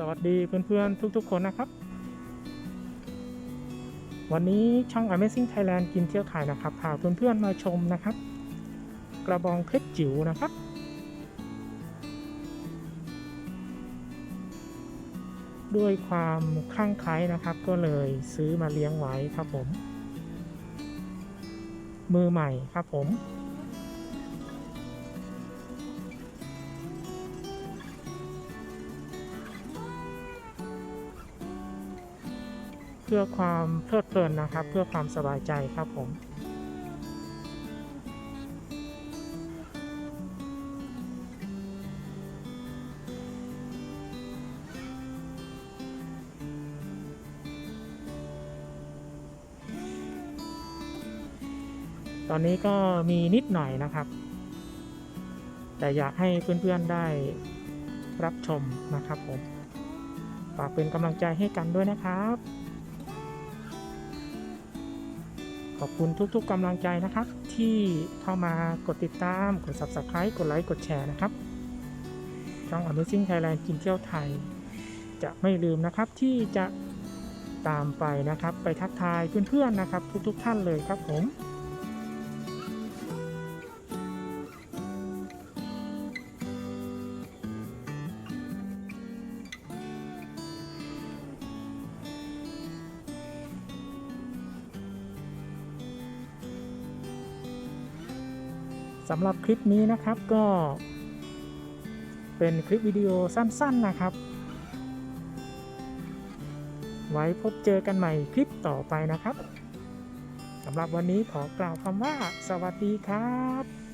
สวัสดีเพื่อนๆ ทุกๆ คนนะครับ วันนี้ช่อง Amazing Thailand กินเที่ยวไทยนะครับพาเพื่อนๆมาชมนะครับ กระบองเพชรจิ๋วนะครับ ด้วยความคลั่งไคล้นะครับ ก็เลยซื้อมาเลี้ยงไว้ครับผม มือใหม่ครับผม พื่อความเพลิดเพลินนะครับ เพื่อความสบายใจครับผมตอนนี้ก็มีนิดหน่อยนะครับ แต่อยากให้เพื่อนๆได้รับชมนะครับผมฝากเป็นกำลังใจให้กันด้วยนะครับ ขอบคุณทุกๆกำลังใจนะครับ ที่เข้ามากดติดตาม กด subscribe กดไลค์กดแชร์นะครับ ช่อง Amazing Thailand กินเที่ยวไทย จะไม่ลืมนะครับที่จะตามไปนะครับ ไปทักทายเพื่อนๆนะครับ ทุกๆท่านเลยครับผม สำหรับคลิปนี้นะครับก็เป็นคลิปวิดีโอสั้นๆนะครับ ไว้พบเจอกันใหม่คลิปต่อไปนะครับสำหรับวันนี้ขอกล่าวคำว่า สวัสดีครับ